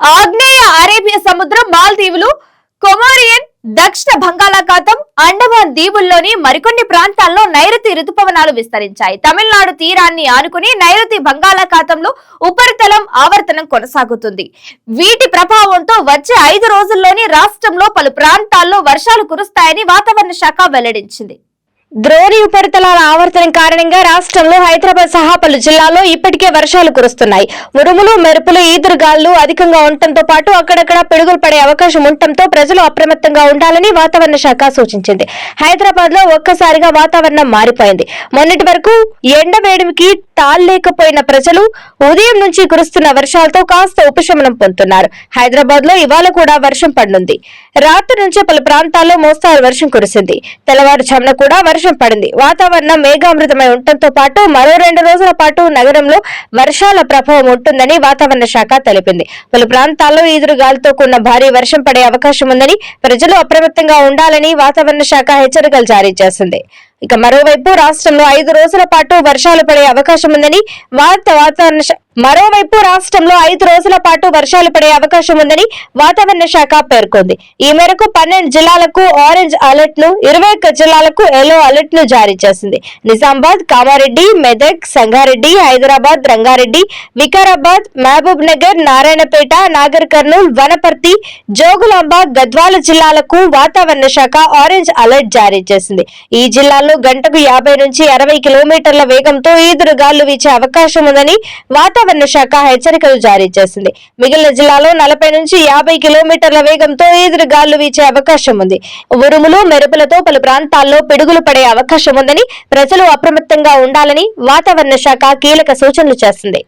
ఆగ్నేయ అరేబియా సముద్రం మాల్దీవులు కొమోరియన్ దక్షిణ బంగాళాఖాతం అండమాన్ దీవుల్లోని మరికొన్ని ప్రాంతాల్లో నైరుతి రుతుపవనాలు విస్తరించాయి. తమిళనాడు తీరాన్ని ఆనుకుని నైరుతి బంగాళాఖాతంలో ఉపరితలం ఆవర్తనం కొనసాగుతుంది. వీటి ప్రభావంతో వచ్చే ఐదు రోజుల్లోని రాష్ట్రంలో పలు ప్రాంతాల్లో వర్షాలు కురుస్తాయని వాతావరణ శాఖ వెల్లడించింది. ద్రోణి ఉపరితలాల ఆవర్తనం కారణంగా రాష్ట్రంలో హైదరాబాద్ సహా పలు జిల్లాల్లో ఇప్పటికే వర్షాలు కురుస్తున్నాయి. ఉరుములు మెరుపులు ఈదురుగాలు అధికంగా ఉండటంతో పాటు అక్కడక్కడ పిడుగులు పడే అవకాశం ఉండటంతో ప్రజలు అప్రమత్తంగా ఉండాలని వాతావరణ శాఖ సూచించింది. హైదరాబాద్లో ఒక్కసారిగా వాతావరణం మారిపోయింది. మొన్నటి వరకు ఎండ వేడిమికి తాళ్ళేకపోయిన ప్రజలు ఉదయం నుంచి కురుస్తున్న వర్షాలతో కాస్త ఉపశమనం పొందుతున్నారు. హైదరాబాద్లో ఇవాళ కూడా వర్షం పడనుంది రాత్రి నుంచి పలు ప్రాంతాల్లో మోస్తారు వర్షం కురిసింది. తెల్లవారుజామున కూడా వర్షం పడింది. వాతావరణం మేఘామృతమై ఉండటంతో పాటు మరో రెండు రోజుల పాటు నగరంలో వర్షాల ప్రభావం ఉంటుందని వాతావరణ శాఖ తెలిపింది. పలు ప్రాంతాల్లో ఈదురు గాలితో కూడిన భారీ వర్షం పడే అవకాశం ఉందని ప్రజలు అప్రమత్తంగా ఉండాలని వాతావరణ శాఖ హెచ్చరికలు జారీ చేసింది. ఇక మరోవైపు రాష్ట్రంలో ఐదు రోజుల పాటు వర్షాలు పడే అవకాశం ఉందని వార్త వాతావరణ మరోవైపు రాష్ట్రంలో ఐదు రోజుల పాటు వర్షాలు పడే అవకాశం ఉందని వాతావరణ శాఖ పేర్కొంది. ఈ మేరకు పన్నెండు జిల్లాలకు ఆరెంజ్ అలర్ట్ను ఇరవై ఒక్క జిల్లాలకు ఎల్లో అలర్ట్ను జారీ చేసింది. నిజామాబాద్ కామారెడ్డి మెదక్ సంగారెడ్డి హైదరాబాద్ రంగారెడ్డి వికారాబాద్ మహబూబ్ నగర్ నారాయణపేట నాగర్ కర్నూలు వనపర్తి జోగులాంబ గద్వాల జిల్లాలకు వాతావరణ శాఖ ఆరెంజ్ అలర్ట్ జారీ చేసింది. ఈ జిల్లాల్లో గంటకు యాభై నుంచి అరవై కిలోమీటర్ల వేగంతో ఈదురు గాలు వీచే అవకాశం ఉందని వాతావరణ శాఖ హెచ్చరికలు జారీ చేసింది. మిగిలిన జిల్లాలో నలభై నుంచి యాభై కిలోమీటర్ల వేగంతో ఈదురు గాలు వీచే అవకాశం ఉంది. ఉరుములు మెరుపులతో పలు ప్రాంతాల్లో పిడుగులు పడే అవకాశం ఉందని ప్రజలు అప్రమత్తంగా ఉండాలని వాతావరణ శాఖ కీలక సూచనలు చేసింది.